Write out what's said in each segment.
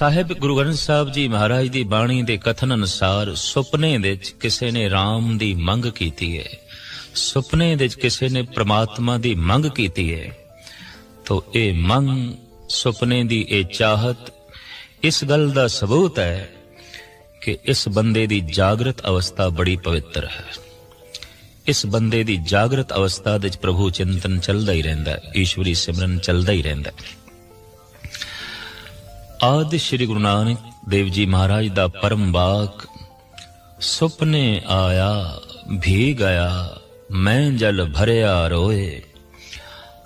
ਸਾਹਿਬ ਗੁਰੂ ਗ੍ਰੰਥ ਸਾਹਿਬ ਜੀ ਮਹਾਰਾਜ ਦੀ ਬਾਣੀ ਦੇ ਕਥਨ ਅਨੁਸਾਰ ਸੁਪਨੇ ਦੇ ਵਿੱਚ ਕਿਸੇ ਨੇ RAM ਦੀ ਮੰਗ ਕੀਤੀ ਹੈ। ਸੁਪਨੇ ਦੇ ਵਿੱਚ ਕਿਸੇ ਨੇ ਪ੍ਰਮਾਤਮਾ ਦੀ ਮੰਗ ਕੀਤੀ ਹੈ। ਤੋ ਇਹ ਮੰਗ, ਸੁਪਨੇ ਦੀ ਇਹ ਚਾਹਤ, ਇਸ ਗੱਲ ਦਾ ਸਬੂਤ ਹੈ ਕਿ ਇਸ ਬੰਦੇ ਦੀ ਜਾਗਰਤ ਅਵਸਥਾ ਬੜੀ ਪਵਿੱਤਰ ਹੈ। ਇਸ ਬੰਦੇ ਦੀ ਜਾਗਰਤ ਅਵਸਥਾ ਦੇ ਵਿੱਚ ਪ੍ਰਭੂ ਚਿੰਤਨ ਚੱਲਦਾ ਹੀ ਰਹਿੰਦਾ ਹੈ, ਈਸ਼ਵਰੀ ਸਿਮਰਨ ਚੱਲਦਾ ਹੀ ਰਹਿੰਦਾ ਹੈ। ਆਦਿ ਸ੍ਰੀ ਗੁਰੂ ਨਾਨਕ ਦੇਵ ਜੀ ਮਹਾਰਾਜ ਦਾ ਪਰਮ ਬਾਕ, ਸੁਪਨੇ ਆਇਆ ਭੀ ਗਿਆ, ਮੈਂ ਜਲ ਭਰਿਆ ਰੋਏ।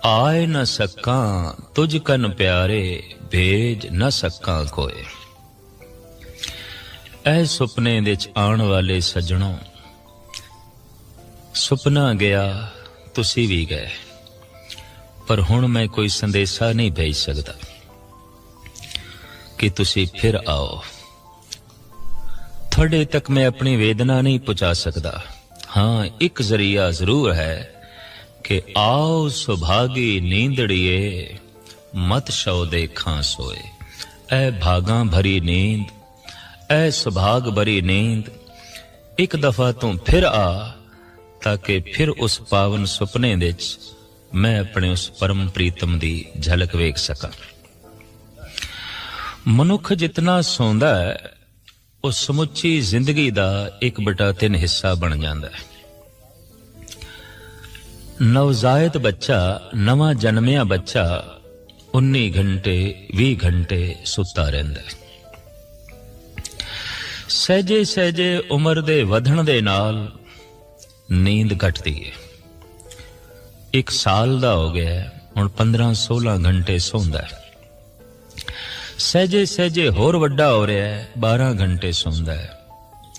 ਆਏ ਨ ਸਕਾਂ ਤੁਝ ਕਨ ਪਿਆਰੇ, ਭੇਜ ਨ ਸਕਾਂ ਕੋਏ। ਇਹ ਸੁਪਨੇ ਦੇ ਚ ਆਉਣ ਵਾਲੇ ਸੱਜਣੋ, ਸੁਪਨਾ ਗਿਆ, ਤੁਸੀਂ ਵੀ ਗਏ। ਪਰ ਹੁਣ ਮੈਂ ਕੋਈ ਸੰਦੇਸ਼ਾ ਨਹੀਂ ਭੇਜ ਸਕਦਾ। ਕਿ ਤੁਸੀਂ ਫਿਰ ਆਓ। ਤੁਹਾਡੇ ਤੱਕ ਮੈਂ ਆਪਣੀ ਵੇਦਨਾ ਨਹੀਂ ਪਹੁੰਚਾ ਸਕਦਾ। ਹਾਂ, ਇੱਕ ਜ਼ਰੀਆ ਜ਼ਰੂਰ ਹੈ ਕਿ ਆਓ ਸੁਭਾਗੀ ਨੀਂਦੜੀਏ, ਮਤ ਸ਼ਉ ਦੇਖਾਂ ਸੋਏ। ਐ ਭਾਗਾਂ ਭਰੀ ਨੀਂਦ, ਐ ਸੁਭਾਗ ਭਰੀ ਨੀਂਦ। ਇੱਕ ਦਫਾ ਤੂੰ ਫਿਰ ਆ, ਤਾਂ ਕਿ ਫਿਰ ਉਸ ਪਾਵਨ ਸੁਪਨੇ ਵਿੱਚ ਮੈਂ ਆਪਣੇ ਉਸ ਪਰਮ ਪ੍ਰੀਤਮ ਦੀ ਝਲਕ ਵੇਖ ਸਕਾਂ। ਮਨੁੱਖ ਜਿਤਨਾ ਸੌਂਦਾ ਹੈ, ਉਹ ਸਮੁੱਚੀ ਜ਼ਿੰਦਗੀ ਦਾ ਇੱਕ ਬਟਾ ਤਿੰਨ ਹਿੱਸਾ ਬਣ ਜਾਂਦਾ ਹੈ। ਨਵਜ਼ਾਇਤ ਬੱਚਾ, ਨਵਾਂ ਜਨਮਿਆ ਬੱਚਾ 19 ਘੰਟੇ 20 ਘੰਟੇ ਸੁੱਤਾ ਰਹਿੰਦਾ ਹੈ। ਸਹਜੇ ਸਹਜੇ ਉਮਰ ਦੇ ਵਧਣ ਦੇ ਨਾਲ ਨੀਂਦ ਘਟਦੀ ਹੈ। ਇੱਕ ਸਾਲ ਦਾ ਹੋ ਗਿਆ ਹੁਣ 15 16 ਘੰਟੇ ਸੌਂਦਾ ਹੈ। ਸਹਜੇ ਸਹਜੇ ਹੋਰ ਵੱਡਾ ਹੋ ਰਿਹਾ ਹੈ। 12 ਘੰਟੇ ਸੌਂਦਾ ਹੈ।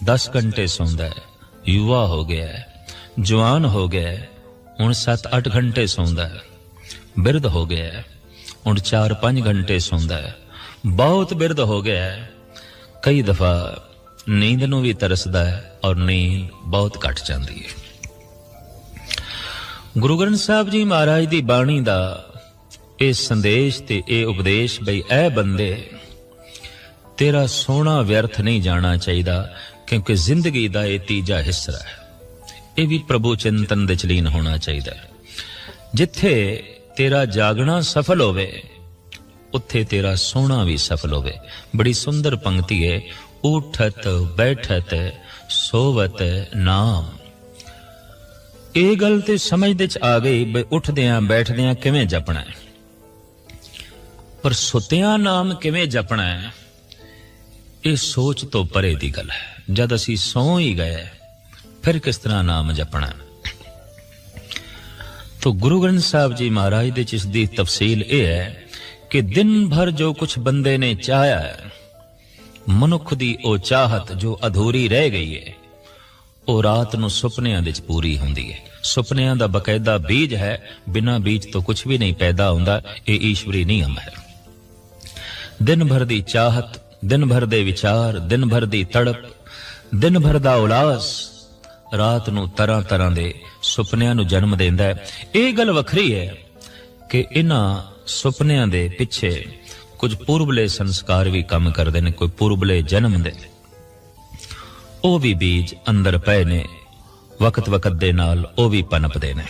10 ਘੰਟੇ ਸੌਂਦਾ ਹੈ। ਯੁਵਾ ਹੋ ਗਿਆ ਹੈ। ਜਵਾਨ ਹੋ ਗਿਆ ਹੈ। ਹੁਣ 7-8 ਘੰਟੇ ਸੌਂਦਾ ਹੈ। ਬਿਰਧ ਹੋ ਗਿਆ ਹੈ। ਹੁਣ 4-5 ਘੰਟੇ ਸੌਂਦਾ ਹੈ। ਬਹੁਤ ਬਿਰਧ ਹੋ ਗਿਆ ਹੈ। ਕਈ ਦਫਾ ਨੀਂਦ ਨੂੰ ਵੀ ਤਰਸਦਾ ਹੈ ਔਰ ਨੀਂਦ ਬਹੁਤ ਘਟ ਜਾਂਦੀ ਹੈ। ਗੁਰੂ ਗ੍ਰੰਥ ਸਾਹਿਬ ਜੀ ਮਹਾਰਾਜ ਦੀ ਬਾਣੀ ਦਾ ਇਹ ਸੰਦੇਸ਼ ਤੇ ਇਹ ਉਪਦੇਸ਼ ਬਈ ਐ ਬੰਦੇ, ਤੇਰਾ ਸੋਹਣਾ ਵਿਅਰਥ ਨਹੀਂ ਜਾਣਾ ਚਾਹੀਦਾ, ਕਿਉਂਕਿ ਜ਼ਿੰਦਗੀ ਦਾ ਇਹ ਤੀਜਾ ਹਿੱਸਾ ਹੈ। ਇਹ ਵੀ ਪ੍ਰਭੂ ਚਿੰਤਨ ਦੇ ਚਲੀਨ ਹੋਣਾ ਚਾਹੀਦਾ ਹੈ। ਜਿੱਥੇ ਤੇਰਾ ਜਾਗਣਾ ਸਫਲ ਹੋਵੇ, ਉੱਥੇ ਤੇਰਾ ਸੋਹਣਾ ਵੀ ਸਫਲ ਹੋਵੇ। ਬੜੀ ਸੁੰਦਰ ਪੰਕਤੀ ਹੈ, ਉਠਤ, ਬੈਠਤ, ਸੋਵਤ ਨਾਮ। ਇਹ ਗੱਲ ਤੇ ਸਮਝ ਦੇ ਚ ਆ ਗਈ ਬਈ ਉੱਠਦਿਆਂ, ਬੈਠਦਿਆਂ ਕਿਵੇਂ ਜਪਣਾ ਹੈ? ਪਰ ਸੁਤਿਆਂ ਨਾਮ ਕਿਵੇਂ ਜਪਣਾ ਹੈ? ਇਹ ਸੋਚ ਤੋਂ ਪਰੇ ਦੀ ਗੱਲ ਹੈ। ਜਦ ਅਸੀਂ ਸੌਂ ਹੀ ਗਏ, ਫਿਰ ਕਿਸ ਤਰ੍ਹਾਂ ਨਾਮ ਜਪਣਾ ਤੋ ਗੁਰੂ ਗ੍ਰੰਥ ਸਾਹਿਬ ਜੀ ਮਹਾਰਾਜ ਦੇ ਚ ਇਸ ਦੀ ਤਫਸੀਲ ਇਹ ਹੈ ਕਿ ਦਿਨ ਭਰ ਜੋ ਕੁਝ ਬੰਦੇ ਨੇ ਚਾਹਿਆ ਹੈ, ਮਨੁੱਖ ਦੀ ਉਹ ਚਾਹਤ ਜੋ ਅਧੂਰੀ ਰਹਿ ਗਈ ਹੈ, ਉਹ ਰਾਤ ਨੂੰ ਸੁਪਨਿਆਂ ਵਿੱਚ ਪੂਰੀ ਹੁੰਦੀ ਹੈ। ਸੁਪਨਿਆਂ ਦਾ ਬਕਾਇਦਾ ਬੀਜ ਹੈ, ਬਿਨਾਂ ਬੀਜ ਤੋਂ ਕੁਝ ਵੀ ਨਹੀਂ ਪੈਦਾ ਹੁੰਦਾ, ਇਹ ਈਸ਼ਵਰੀ ਨਿਯਮ ਹੈ। ਦਿਨ ਭਰ ਦੀ ਚਾਹਤ ਦਿਨ ਭਰ ਦੇ ਵਿਚਾਰ ਦਿਨ ਭਰ ਦੀ ਤੜਪ ਦਿਨ ਭਰ ਦਾ ਉਲਾਸ, ਰਾਤ ਨੂੰ ਤਰ੍ਹਾਂ ਤਰ੍ਹਾਂ ਦੇ ਸੁਪਨਿਆਂ ਨੂੰ ਜਨਮ ਦਿੰਦਾ ਹੈ। ਇਹ ਗੱਲ ਵੱਖਰੀ ਹੈ ਕਿ ਇਹਨਾਂ ਸੁਪਨਿਆਂ ਦੇ ਪਿੱਛੇ ਕੁਝ ਪੂਰਬਲੇ ਸੰਸਕਾਰ ਵੀ ਕੰਮ ਕਰਦੇ ਨੇ, ਕੋਈ ਪੂਰਬਲੇ ਜਨਮ ਦੇ। ਉਹ ਵੀ ਬੀਜ ਅੰਦਰ ਪਏ ਨੇ, ਵਕਤ ਵਕਤ ਦੇ ਨਾਲ ਉਹ ਵੀ ਪਨਪਦੇ ਨੇ।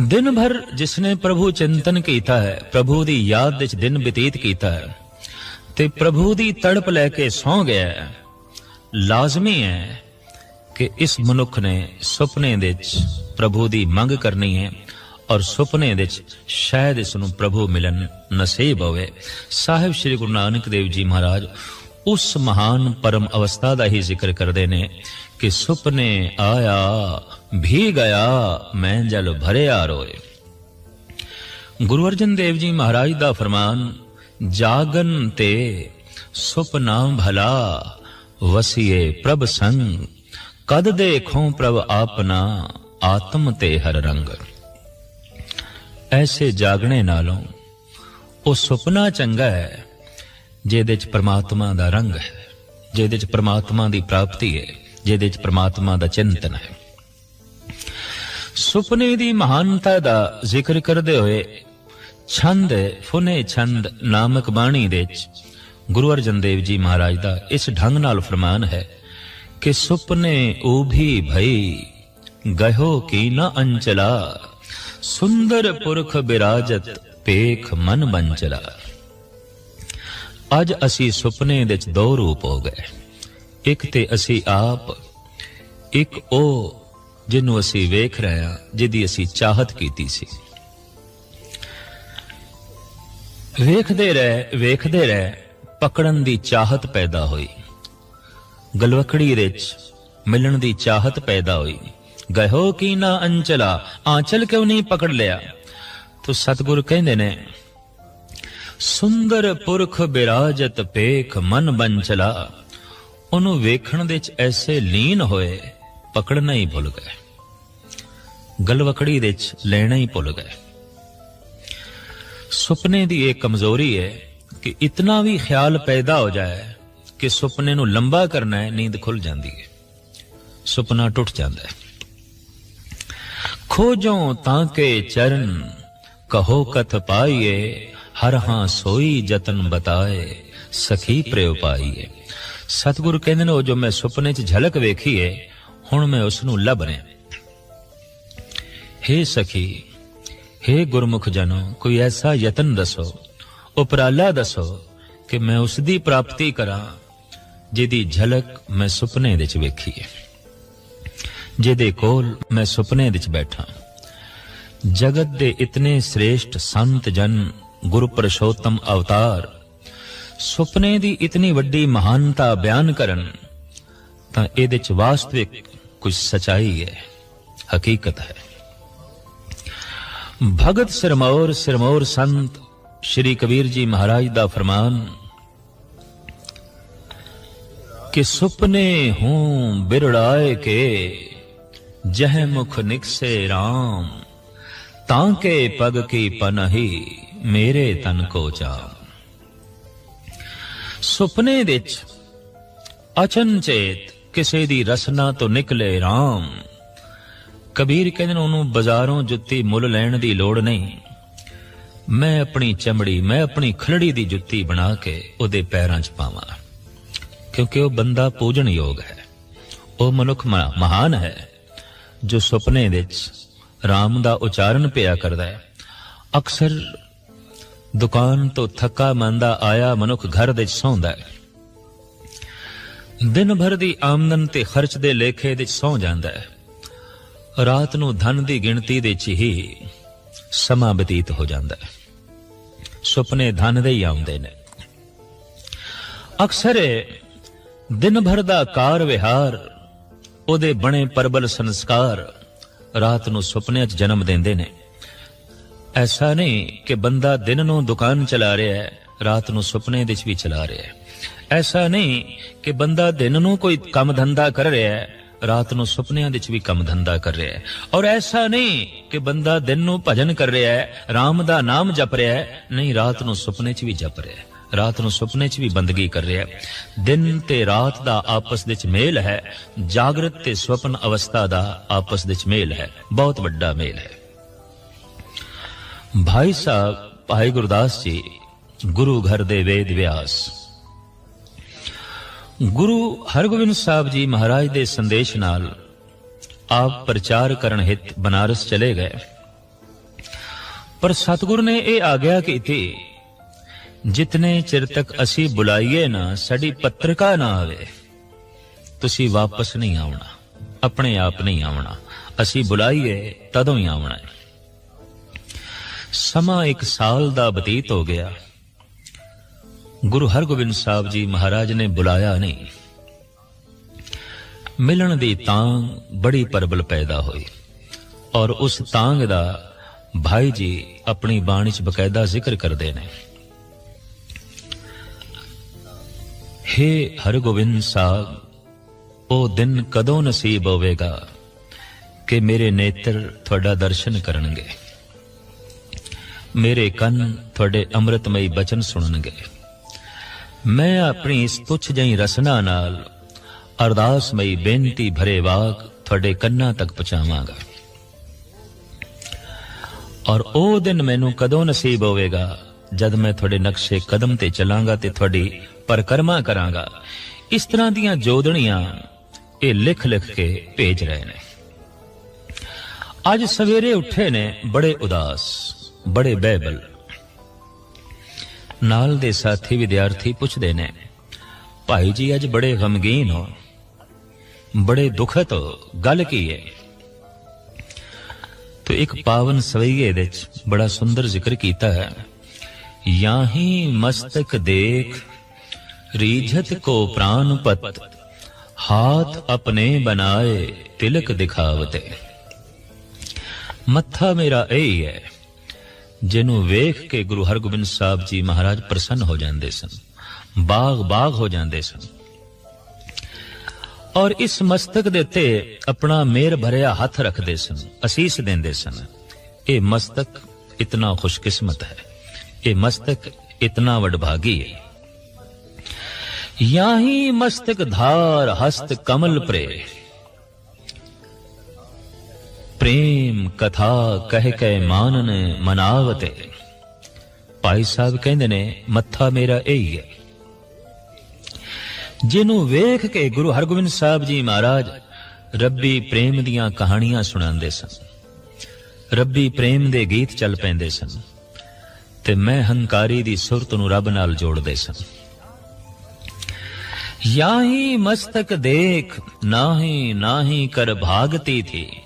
ਦਿਨ ਭਰ ਜਿਸਨੇ ਪ੍ਰਭੂ ਚਿੰਤਨ ਕੀਤਾ ਹੈ, ਪ੍ਰਭੂ ਦੀ ਯਾਦ ਵਿੱਚ ਦਿਨ ਬਤੀਤ ਕੀਤਾ ਹੈ, ਤੇ ਪ੍ਰਭੂ ਦੀ ਤੜਪ ਲੈ ਕੇ ਸੌ ਗਿਆ ਹੈ। ਲਾਜ਼ਮੀ ਹੈ ਕਿ ਇਸ ਮਨੁੱਖ ਨੇ ਸੁਪਨੇ ਵਿੱਚ ਪ੍ਰਭੂ ਦੀ ਮੰਗ ਕਰਨੀ ਹੈ ਔਰ ਸੁਪਨੇ ਵਿੱਚ ਸ਼ਾਇਦ ਇਸ ਨੂੰ ਪ੍ਰਭੂ ਮਿਲਣ ਨਸੀਬ ਹੋਵੇ। ਸਾਹਿਬ ਸ੍ਰੀ ਗੁਰੂ ਨਾਨਕ ਦੇਵ ਜੀ ਮਹਾਰਾਜ ਉਸ ਮਹਾਨ ਪਰਮ ਅਵਸਥਾ ਦਾ ਹੀ ਜ਼ਿਕਰ ਕਰਦੇ ਨੇ ਕਿ ਸੁਪਨੇ ਆਇਆ ਭੀ ਗਿਆ, ਮੈਂ ਜਲ ਭਰਿਆ ਰੋਏ। ਗੁਰੂ ਅਰਜਨ ਦੇਵ ਜੀ ਮਹਾਰਾਜ ਦਾ ਫਰਮਾਨ, ਜਾਗਨ ਤੇ ਸੁਪਨਾ ਭਲਾ, ਵਸੀਏ ਪ੍ਰਭ ਸੰਗ, ਕਦ ਦੇਖੋ ਪ੍ਰਭ ਆਪਨਾ ਆਤਮ ਤੇ ਹਰ ਰੰਗ। ਐਸੇ ਜਾਗਣੇ ਨਾਲੋਂ ਉਹ ਸੁਪਨਾ ਚੰਗਾ ਹੈ, ਜਿਹਦੇ ਚ ਪ੍ਰਮਾਤਮਾ ਦਾ ਰੰਗ ਹੈ, ਜਿਹਦੇ ਚ ਪ੍ਰਮਾਤਮਾ ਦੀ ਪ੍ਰਾਪਤੀ ਹੈ, ਜਿਹਦੇ ਚ ਪ੍ਰਮਾਤਮਾ ਦਾ ਚਿੰਤਨ ਹੈ। ਸੁਪਨੇ ਦੀ ਮਹਾਨਤਾ ਦਾ ਜ਼ਿਕਰ ਕਰਦੇ ਹੋਏ ਛੰਦ, ਫੁਨੇ ਛੰਦ ਨਾਮਕ ਬਾਣੀ ਦੇ ਵਿੱਚ ਗੁਰੂ ਅਰਜਨ ਦੇਵ ਜੀ ਮਹਾਰਾਜ ਦਾ ਇਸ ਢੰਗ ਨਾਲ ਫਰਮਾਨ ਹੈ ਕਿ ਸੁਪਨੇ ਊਭੀ ਭਈ ਗਇਓ ਕੀ ਨ ਅੰਚਲਾ, ਸੁੰਦਰ ਪੁਰਖ ਬਿਰਾਜਤ ਪੇਖ ਮਨ ਬੰਚਲਾ। ਅੱਜ ਅਸੀਂ ਸੁਪਨੇ ਦੇ ਵਿੱਚ ਦੋ ਰੂਪ ਹੋ ਗਏ। ਇੱਕ ਤੇ ਅਸੀਂ ਆਪ, ਇੱਕ ਉਹ ਜਿਹਨੂੰ ਅਸੀਂ ਵੇਖ ਰਹੇ ਹਾਂ, ਜਿਹਦੀ ਅਸੀਂ ਚਾਹਤ ਕੀਤੀ ਸੀ। ਵੇਖਦੇ ਰਹੇ ਵੇਖਦੇ ਰਹੇ, ਪਕੜਨ ਦੀ ਚਾਹਤ ਪੈਦਾ ਹੋਈ। ਗਲਵਕੜੀ ਵਿੱਚ ਮਿਲਣ ਦੀ ਚਾਹਤ ਪੈਦਾ ਹੋਈ। ਗਇਓ ਕੀ ਨਾ ਅੰਚਲਾ ਆਂਚਲ ਕਿਉਂ ਨਹੀਂ ਪਕੜ ਲਿਆ? ਤੋ ਸਤਿਗੁਰ ਕਹਿੰਦੇ ਨੇ, ਸੁੰਦਰ ਪੁਰਖ ਬਿਰਾਜਤ ਪੇਖ ਮਨ ਬੰਚਲਾ। ਉਹਨੂੰ ਵੇਖਣ ਦੇ ਵਿੱਚ ਐਸੇ ਲੀਨ ਹੋਏ ਪਕੜਨਾ ਹੀ ਭੁੱਲ ਗਏ ਗਲਵਕੜੀ ਦੇ ਵਿੱਚ ਲੈਣਾ ਹੀ ਭੁੱਲ ਗਏ ਸੁਪਨੇ ਦੀ ਇਹ ਕਮਜ਼ੋਰੀ ਹੈ ਕਿ ਇਤਨਾ ਵੀ ਖਿਆਲ ਪੈਦਾ ਹੋ ਜਾਏ ਕਿ ਸੁਪਨੇ ਨੂੰ ਲੰਬਾ ਕਰਨਾ ਹੈ ਨੀਂਦ ਖੁੱਲ ਜਾਂਦੀ ਹੈ ਸੁਪਨਾ ਟੁੱਟ ਜਾਂਦਾ ਹੈ ਖੋਜੋ ਤਾਂ ਕੇ ਚਰਨ ਕਹੋ ਕਥ ਪਾਈਏ ਹਰ ਹਾਂ ਸੋਈ ਜਤਨ ਬਤਾਏ ਸਖੀ ਪ੍ਰਯੋ ਪਾਈਏ ਸਤਿਗੁਰੂ ਕਹਿੰਦੇ ਨੇ ਉਹ ਜੋ ਮੈਂ ਸੁਪਨੇ 'ਚ ਝਲਕ ਵੇਖੀ ਹੈ ਹੁਣ ਮੈਂ ਉਸ ਨੂੰ ਲੱਭ ਰਿਹਾ ਹੇ ਸਖੀ, ਹੇ ਗੁਰਮੁਖ ਜਨੋ, ਕੋਈ ਐਸਾ ਯਤਨ ਦੱਸੋ, ਉਪਰਾਲਾ ਦੱਸੋ ਕਿ ਮੈਂ ਉਸ ਦੀ ਪ੍ਰਾਪਤੀ ਕਰਾਂ, ਜਿਹਦੀ ਝਲਕ ਮੈਂ ਸੁਪਨੇ ਵਿੱਚ ਵੇਖੀ ਹੈ ਜਿਹਦੇ ਕੋਲ ਮੈਂ ਸੁਪਨੇ ਵਿੱਚ ਬੈਠਾ। ਜਗਤ ਦੇ ਇਤਨੇ ਸ੍ਰੇਸ਼ਟ ਸੰਤ ਜਨ ਗੁਰੂ ਪ੍ਰਸ਼ੋਤਮ ਅਵਤਾਰ, ਸੁਪਨੇ ਦੀ ਇਤਨੀ ਵੱਡੀ ਮਹਾਨਤਾ ਬਿਆਨ ਕਰਨ, ਤਾਂ ਇਹਦੇ ਚ ਵਾਸਤਵਿਕ ਕੁਝ ਸਚਾਈ ਹੈ ਹਕੀਕਤ ਹੈ ਭਗਤ ਸਿਰਮੌਰ ਸਿਰਮੌਰ ਸੰਤ ਸ਼੍ਰੀ ਕਬੀਰ ਜੀ ਮਹਾਰਾਜ ਦਾ ਫਰਮਾਨ ਕਿ ਸੁਪਨੇ ਹੂੰ ਬਿਰੜਾਏ ਕੇ ਜਹ ਮੁਖ ਨਿਕਸੇ RAM ਤਾਂ ਕੇ ਪਗ ਕੀ ਪਨਹੀ ਮੇਰੇ ਤਨ ਕੋ ਜਾਮ ਸੁਪਨੇ ਵਿੱਚ ਅਚਨਚੇਤ ਕਿਸੇ ਦੀ ਰਸਨਾ ਤੋਂ ਨਿਕਲੇ ਰਾਮ। ਕਬੀਰ ਕਹਿੰਦੇ ਨੇ ਉਹਨੂੰ ਬਾਜ਼ਾਰੋਂ ਜੁੱਤੀ ਮੁੱਲ ਲੈਣ ਦੀ ਲੋੜ ਨਹੀਂ। ਮੈਂ ਆਪਣੀ ਚਮੜੀ, ਮੈਂ ਆਪਣੀ ਖਲੜੀ ਦੀ ਜੁੱਤੀ ਬਣਾ ਕੇ ਉਹਦੇ ਪੈਰਾਂ 'ਚ ਪਾਵਾਂ। ਕਿਉਂਕਿ ਉਹ ਬੰਦਾ ਪੂਜਣ ਯੋਗ ਹੈ। ਉਹ ਮਨੁੱਖ ਮ- ਮਹਾਨ ਹੈ। ਜੋ ਸੁਪਨੇ ਵਿੱਚ ਰਾਮ ਦਾ ਉਚਾਰਨ ਪਿਆ ਕਰਦਾ ਹੈ। ਅਕਸਰ ਦੁਕਾਨ ਤੋਂ ਥੱਕਾ ਮੰਦਾ ਆਇਆ ਮਨੁੱਖ ਘਰ ਦੇ ਵਿੱਚ ਸੌਂਦਾ ਹੈ। ਦਿਨ ਭਰ ਦੀ ਆਮਦਨ ਤੇ ਖਰਚ ਦੇ ਲੇਖੇ ਵਿੱਚ ਸੌ ਜਾਂਦਾ ਹੈ। ਰਾਤ ਨੂੰ ਧਨ ਦੀ ਗਿਣਤੀ ਦੇ ਚ ਹੀ ਸਮਾਂ ਬਤੀਤ ਹੋ ਜਾਂਦਾ ਹੈ। ਸੁਪਨੇ ਧਨ ਦੇ ਹੀ ਆਉਂਦੇ ਨੇ। ਅਕਸਰ ਦਿਨ ਭਰ ਦਾ ਕਾਰ ਵਿਹਾਰ, ਉਹਦੇ ਬਣੇ ਪਰਬਲ ਸੰਸਕਾਰ ਰਾਤ ਨੂੰ ਸੁਪਨਿਆਂ 'ਚ ਜਨਮ ਦਿੰਦੇ ਨੇ। ਐਸਾ ਨਹੀਂ ਕਿ ਬੰਦਾ ਦਿਨ ਨੂੰ ਦੁਕਾਨ ਚਲਾ ਰਿਹਾ ਹੈ ਰਾਤ ਨੂੰ ਸੁਪਨੇ ਦੇ ਵਿੱਚ ਵੀ ਚਲਾ ਰਿਹਾ ਹੈ। ਐਸਾ ਨਹੀਂ ਕਿ ਬੰਦਾ ਦਿਨ ਨੂੰ ਕੋਈ ਕੰਮ ਧੰਦਾ ਕਰ ਰਿਹਾ ਹੈ, ਰਾਤ ਨੂੰ ਸੁਪਨਿਆਂ ਵਿੱਚ ਵੀ ਕੰਮ ਧੰਦਾ ਕਰ ਰਿਹਾ ਹੈ। ਔਰ ਐਸਾ ਨਹੀਂ ਕਿ ਬੰਦਾ ਦਿਨ ਨੂੰ ਭਜਨ ਕਰ ਰਿਹਾ ਹੈ RAM ਦਾ ਨਾਮ ਜਪ ਰਿਹਾ ਹੈ, ਨਹੀਂ, ਰਾਤ ਨੂੰ ਸੁਪਨੇ 'ਚ ਵੀ ਜਪ ਰਿਹਾ ਹੈ। ਰਾਤ ਨੂੰ ਸੁਪਨੇ 'ਚ ਵੀ ਬੰਦਗੀ ਕਰ ਰਿਹਾ ਹੈ। ਦਿਨ ਤੇ ਰਾਤ ਦਾ ਆਪਸ ਵਿੱਚ ਮੇਲ ਹੈ, ਜਾਗਰਤ ਤੇ ਸੁਪਨ ਅਵਸਥਾ ਦਾ ਆਪਸ ਵਿੱਚ ਮੇਲ ਹੈ। ਬਹੁਤ ਵੱਡਾ ਮੇਲ ਹੈ। ਭਾਈ ਸਾਹਿਬ, ਭਾਈ ਗੁਰਦਾਸ ਜੀ ਗੁਰੂ ਘਰ ਦੇ ਵੇਦ ਵਿਆਸ। ਗੁਰੂ ਹਰਗੋਬਿੰਦ ਸਾਹਿਬ ਜੀ ਮਹਾਰਾਜ ਦੇ ਸੰਦੇਸ਼ ਨਾਲ ਆਪ ਪ੍ਰਚਾਰ ਕਰਨ ਹਿਤ ਬਨਾਰਸ ਚਲੇ ਗਏ। ਪਰ ਸਤਿਗੁਰ ਨੇ ਇਹ ਆਗਿਆ ਕੀਤੀ, ਜਿਤਨੇ ਚਿਰ ਤੱਕ ਅਸੀਂ ਬੁਲਾਈਏ ਨਾ, ਸਾਡੀ ਪੱਤਰਕਾ ਨਾ ਆਵੇ, ਤੁਸੀਂ ਵਾਪਸ ਨਹੀਂ ਆਉਣਾ, ਆਪਣੇ ਆਪ ਨਹੀਂ ਆਉਣਾ, ਅਸੀਂ ਬੁਲਾਈਏ ਤਦੋਂ ਹੀ ਆਉਣਾ ਸਮਾਂ ਇੱਕ ਸਾਲ ਦਾ ਬਤੀਤ ਹੋ ਗਿਆ। ਗੁਰੂ ਹਰਗੋਬਿੰਦ ਸਾਹਿਬ ਜੀ ਮਹਾਰਾਜ ਨੇ ਬੁਲਾਇਆ ਨਹੀਂ ਮਿਲਣ ਦੀ ਤਾਂਗ ਬੜੀ ਪਰਬਲ ਪੈਦਾ ਹੋਈ ਔਰ ਉਸ ਤਾਂਗ ਦਾ ਭਾਈ ਜੀ ਆਪਣੀ ਬਾਣੀ 'ਚ ਬਕਾਇਦਾ ਜ਼ਿਕਰ ਕਰਦੇ ਨੇ। ਹੇ ਹਰਗੋਬਿੰਦ ਸਾਹਿਬ, ਉਹ ਦਿਨ ਕਦੋਂ ਨਸੀਬ ਹੋਵੇਗਾ ਕਿ ਮੇਰੇ ਨੇਤਰ ਤੁਹਾਡਾ ਦਰਸ਼ਨ ਕਰਨਗੇ? ਮੇਰੇ ਕੰਨ ਤੁਹਾਡੇ ਅੰਮ੍ਰਿਤਮਈ ਬਚਨ ਸੁਣਨਗੇ। ਮੈਂ ਆਪਣੀ ਇਸ ਤੁੱਛ ਜਿਹੀ ਰਸਨਾ ਨਾਲ ਅਰਦਾਸਮਈ ਬੇਨਤੀ ਭਰੇ ਵਾਕ ਤੁਹਾਡੇ ਕੰਨਾਂ ਤੱਕ ਪਹੁੰਚਾਵਾਂਗਾ। ਔਰ ਉਹ ਦਿਨ ਮੈਨੂੰ ਕਦੋਂ ਨਸੀਬ ਹੋਵੇਗਾ, ਜਦ ਮੈਂ ਤੁਹਾਡੇ ਨਕਸ਼ੇ ਕਦਮ ਤੇ ਚੱਲਾਂਗਾ ਤੇ ਤੁਹਾਡੀ ਪਰਕਰਮਾ ਕਰਾਂਗਾ। ਇਸ ਤਰ੍ਹਾਂ ਦੀਆਂ ਜੋਦਣੀਆਂ ਇਹ ਲਿਖ ਲਿਖ ਕੇ ਭੇਜ ਰਹੇ ਨੇ। ਅੱਜ ਸਵੇਰੇ ਉੱਠੇ ਨੇ ਬੜੇ ਉਦਾਸ, ਬੜੇ ਬਹਿਬਲ। ਨਾਲ ਦੇ ਸਾਥੀ ਵਿਦਿਆਰਥੀ ਪੁੱਛਦੇ ਨੇ, ਭਾਈ ਜੀ, ਅੱਜ ਬੜੇ ਗਮਗੀਨ ਹੋ। ਬੜੇ ਦੁਖਤ ਹੋ ਗੱਲ ਕੀ ਹੈ ਤੋ ਇੱਕ ਪਾਵਨ ਸਵਈਏ ਦੇ ਵਿੱਚ ਬੜਾ ਸੁੰਦਰ ਜ਼ਿਕਰ ਕੀਤਾ ਹੈ। ਯਾਹੀ ਮਸਤਕ ਦੇਖ, ਰੀਝਤ ਕੋ ਪ੍ਰਾਨ ਪਤ ਹਾਥ ਆਪਣੇ ਬਣਾਏ ਤਿਲਕ ਦਿਖਾਵਤੇ। ਮੱਥਾ ਮੇਰਾ ਇਹ ਹੈ ਜਿਹਨੂੰ ਵੇਖ ਕੇ ਗੁਰੂ ਹਰਗੋਬਿੰਦ ਸਾਹਿਬ ਜੀ ਮਹਾਰਾਜ ਪ੍ਰਸੰਨ ਹੋ ਜਾਂਦੇ ਸਨ, ਬਾਗ ਬਾਗ ਹੋ ਜਾਂਦੇ ਸਨ। ਔਰ ਇਸ ਮਸਤਕ ਦੇ ਉੱਤੇ ਆਪਣਾ ਮੇਰ ਭਰਿਆ ਹੱਥ ਰੱਖਦੇ ਸਨ, ਅਸੀਸ ਦਿੰਦੇ ਸਨ, ਇਹ ਮਸਤਕ ਇਤਨਾ ਖੁਸ਼ਕਿਸਮਤ ਹੈ, ਇਹ ਮਸਤਕ ਇਤਨਾ ਵਡਭਾਗੀ ਹੈ। ਯਾਹੀ ਮਸਤਕ ਧਾਰ ਹਸਤ ਕਮਲ ਪ੍ਰੇ ਪ੍ਰੇਮ ਕਥਾ ਕਹਿ ਕੇ ਮਾਨਨ ਮਨਾਵਤੇ। ਭਾਈ ਸਾਹਿਬ ਕਹਿੰਦੇ ਨੇ, ਮੱਥਾ ਮੇਰਾ ਇਹੀ ਹੈ। ਜਿਹਨੂੰ ਵੇਖ ਕੇ ਗੁਰੂ ਹਰਗੋਬਿੰਦ ਸਾਹਿਬ ਜੀ ਮਹਾਰਾਜ ਰੱਬੀ ਪ੍ਰੇਮ ਦੀਆਂ ਕਹਾਣੀਆਂ ਸੁਣਾਉਂਦੇ ਸਨ। ਰੱਬੀ ਪ੍ਰੇਮ ਦੇ ਗੀਤ ਚੱਲ ਪੈਂਦੇ ਸਨ ਤੇ ਮੈਂ ਹੰਕਾਰੀ ਦੀ ਸੁਰਤ ਨੂੰ ਰੱਬ ਨਾਲ ਜੋੜਦੇ ਸਨ। ਯਾਹੀ ਮਸਤਕ ਦੇਖ, ਨਾਹੀ ਨਾਹੀ ਕਰ ਭਾਗਤੀ ਥੀ।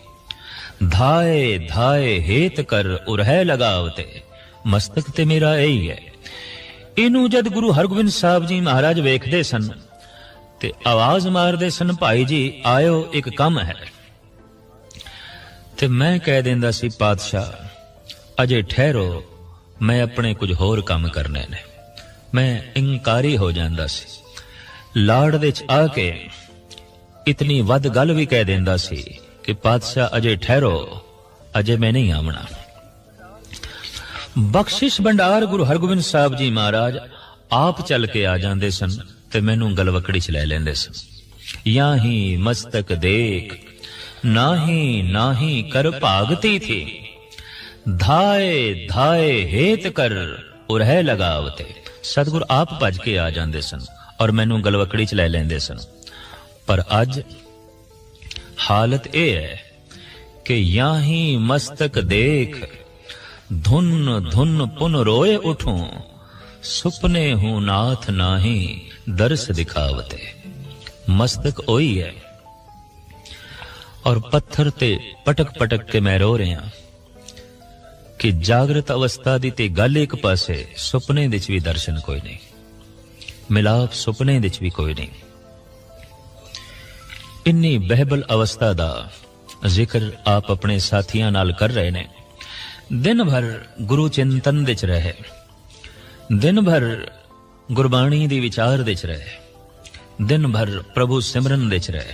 ਧਾਏ ਧਾਏ, ਹੇਤ ਕਰ ਉਰਹਿ ਲਗਾਵਤੇ। ਮਸਤਕ ਤੇ ਮੇਰਾ ਇਹੀ ਹੈ। ਇਹਨੂੰ ਜਦ ਗੁਰੂ ਹਰਗੋਬਿੰਦ ਸਾਹਿਬ ਜੀ ਮਹਾਰਾਜ ਵੇਖਦੇ ਸਨ, ਤੇ ਆਵਾਜ਼ ਮਾਰਦੇ ਸਨ, ਭਾਈ ਜੀ, ਆਇਓ, ਇੱਕ ਕੰਮ ਹੈ। ਤੇ ਮੈਂ ਕਹਿ ਦਿੰਦਾ ਸੀ, ਪਾਤਸ਼ਾਹ, ਅਜੇ ਠਹਿਰੋ, ਮੈਂ ਆਪਣੇ ਕੁਝ ਹੋਰ ਕੰਮ ਕਰਨੇ ਨੇ। ਮੈਂ ਇਨਕਾਰੀ ਹੋ ਜਾਂਦਾ ਸੀ। ਲਾੜ ਦੇ ਚ ਆ ਕੇ ਇਤਨੀ ਵੱਧ ਗੱਲ ਵੀ ਕਹਿ ਦਿੰਦਾ ਸੀ ਕਿ ਪਾਤਸ਼ਾਹ ਅਜੇ ਠਹਿਰੋ, ਅਜੇ ਮੈਂ ਨਹੀਂ ਆਵਣਾ। ਬਖਸ਼ਿਸ਼ ਭੰਡਾਰ ਗੁਰੂ ਹਰਗੋਬਿੰਦ ਸਾਹਿਬ ਜੀ ਮਹਾਰਾਜ, ਆਪ ਚੱਲ ਕੇ ਆ ਜਾਂਦੇ ਸਨ ਤੇ ਮੈਨੂੰ ਗਲਵਕੜੀ ਚ ਲੈ ਲੈਂਦੇ ਸਨ। ਯਾਹੀ ਮਸਤਕ ਦੇਖ, ਨਾਹੀ ਨਾਹੀ ਕਰ ਭਾਗਤੀ ਥੀ। ਧਾਏ ਧਾਏ ਹੇਤ ਕਰ, ਉਰਹਿ ਲਗਾਵਤੇ। ਸਤਿਗੁਰ ਆਪ ਭੱਜ ਕੇ ਆ ਜਾਂਦੇ ਸਨ ਔਰ ਮੈਨੂੰ ਗਲਵਕੜੀ ਚ ਲੈ ਲੈਂਦੇ ਸਨ। ਪਰ ਅੱਜ ਹਾਲਤ ਇਹ ਹੈ ਕਿ ਯਾਹੀ ਮਸਤਕ ਦੇਖ, ਧੁਨ ਧੁਨ ਪੁਨ ਰੋਏ ਉਠੂੰ, ਸੁਪਨੇ ਹੂੰ ਨਾਥ ਨਾਹੀ ਦਰਸ ਦਿਖਾਵਤੇ। ਮਸਤਕ ਉਹੀ ਹੈ। ਔਰ ਪੱਥਰ ਤੇ ਪਟਕ ਪਟਕ ਕੇ ਮੈਂ ਰੋ ਰਿਹਾ ਕਿ ਜਾਗਰਤ ਅਵਸਥਾ ਦੀ ਤੇ ਗੱਲ ਇੱਕ ਪਾਸੇ ਸੁਪਨੇ ਵਿੱਚ ਵੀ ਦਰਸ਼ਨ ਕੋਈ ਨਹੀਂ। ਮਿਲਾਪ ਸੁਪਨੇ ਵਿੱਚ ਵੀ ਕੋਈ ਨਹੀਂ। ਇੰਨੀ ਬਹਿਬਲ ਅਵਸਥਾ ਦਾ ਜ਼ਿਕਰ ਆਪ ਆਪਣੇ ਸਾਥੀਆਂ ਨਾਲ ਕਰ ਰਹੇ ਨੇ। ਦਿਨ ਭਰ ਗੁਰੂ ਚਿੰਤਨ ਵਿੱਚ ਰਹੇ। ਦਿਨ ਭਰ ਗੁਰਬਾਣੀ ਦੀ ਵਿਚਾਰ ਵਿੱਚ ਰਹੇ। ਦਿਨ ਭਰ ਪ੍ਰਭੂ ਸਿਮਰਨ ਵਿੱਚ ਰਹੇ।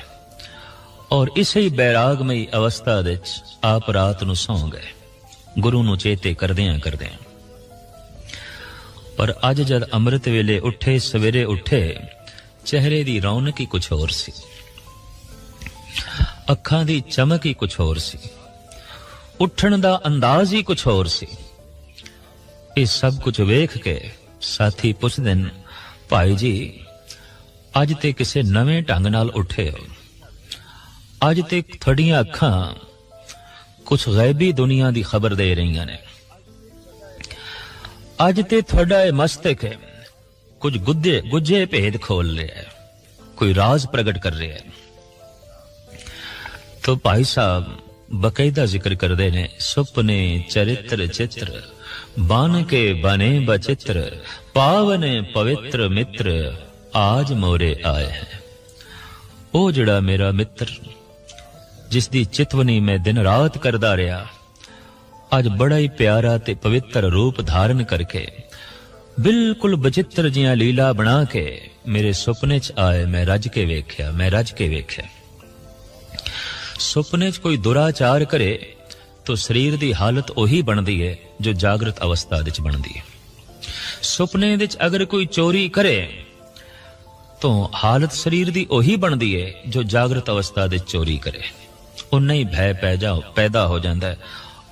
ਔਰ ਇਸੇ ਹੀ ਬੈਰਾਗਮਈ ਅਵਸਥਾ ਵਿੱਚ ਆਪ ਰਾਤ ਨੂੰ ਸੌਂ ਗਏ। ਗੁਰੂ ਨੂੰ ਚੇਤੇ ਕਰਦਿਆਂ ਕਰਦਿਆਂ। ਪਰ ਅੱਜ ਜਦ ਅੰਮ੍ਰਿਤ ਵੇਲੇ ਉੱਠੇ ਸਵੇਰੇ ਉੱਠੇ, ਚਿਹਰੇ ਦੀ ਰੌਣਕ ਹੀ ਕੁਝ ਹੋਰ ਸੀ। ਅੱਖਾਂ ਦੀ ਚਮਕ ਹੀ ਕੁਝ ਹੋਰ ਸੀ। ਉੱਠਣ ਦਾ ਅੰਦਾਜ਼ ਹੀ ਕੁਝ ਹੋਰ ਸੀ। ਇਹ ਸਭ ਕੁਝ ਵੇਖ ਕੇ ਸਾਥੀ ਪੁੱਛਦੇ ਨੇ, ਭਾਈ ਜੀ, ਅੱਜ ਤੇ ਕਿਸੇ ਨਵੇਂ ਢੰਗ ਨਾਲ ਉੱਠੇ ਹੋ। ਅੱਜ ਤੇ ਤੁਹਾਡੀਆਂ ਅੱਖਾਂ ਕੁਝ ਗੈਬੀ ਦੁਨੀਆ ਦੀ ਖਬਰ ਦੇ ਰਹੀਆਂ ਨੇ। ਅੱਜ ਤੇ ਤੁਹਾਡਾ ਇਹ ਮਸਤਕ ਹੈ ਕੁਝ ਗੁੱਦੇ ਗੁੱਜੇ ਭੇਦ ਖੋਲ ਰਿਹਾ ਹੈ। ਕੋਈ ਰਾਜ਼ ਪ੍ਰਗਟ ਕਰ ਰਿਹਾ ਹੈ। ਤੋ ਭਾਈ ਸਾਹਿਬ, ਬਕਾਇਦਾ ਜ਼ਿਕਰ ਕਰਦੇ ਨੇ, ਸੁਪਨੇ ਚਰਿੱਤਰ ਚਿੱਤਰ। ਬਨ ਕੇ ਬਨੇ ਬਚਿੱਤਰ, ਪਾਵਨ ਪਵਿੱਤਰ ਮਿੱਤਰ, ਆਜ ਮੋਰੇ ਆਏ ਹੈ। ਉਹ ਜਿਹੜਾ ਮੇਰਾ ਮਿੱਤਰ ਜਿਸ ਦੀ ਚਿਤਵਨੀ ਮੈਂ ਦਿਨ ਰਾਤ ਕਰਦਾ ਰਿਹਾ, ਅੱਜ ਬੜਾ ਹੀ ਪਿਆਰਾ ਤੇ ਪਵਿੱਤਰ ਰੂਪ ਧਾਰਨ ਕਰਕੇ, ਬਿਲਕੁਲ ਬਚਿੱਤਰ ਜੀਆਂ ਲੀਲਾ ਬਣਾ ਕੇ ਮੇਰੇ ਸੁਪਨੇ 'ਚ ਆਏ, ਮੈਂ ਰੱਜ ਕੇ ਵੇਖਿਆ, ਮੈਂ ਰੱਜ ਕੇ ਵੇਖਿਆ। ਸੁਪਨੇ 'ਚ ਕੋਈ ਦੁਰਾਚਾਰ ਕਰੇ, ਤਾਂ ਸਰੀਰ ਦੀ ਹਾਲਤ ਉਹੀ ਬਣਦੀ ਹੈ ਜੋ ਜਾਗਰਤ ਅਵਸਥਾ ਵਿੱਚ ਬਣਦੀ ਹੈ ਸੁਪਨੇ ਵਿੱਚ ਅਗਰ ਕੋਈ ਚੋਰੀ ਕਰੇ, ਤਾਂ ਹਾਲਤ ਸਰੀਰ ਦੀ ਉਹੀ ਬਣਦੀ ਹੈ ਜੋ ਜਾਗਰਤ ਅਵਸਥਾ ਦੇ ਚੋਰੀ ਕਰੇ। ਉਨਾ ਹੀ ਭੈ ਪੈ ਜਾ ਪੈਦਾ ਹੋ ਜਾਂਦਾ ਹੈ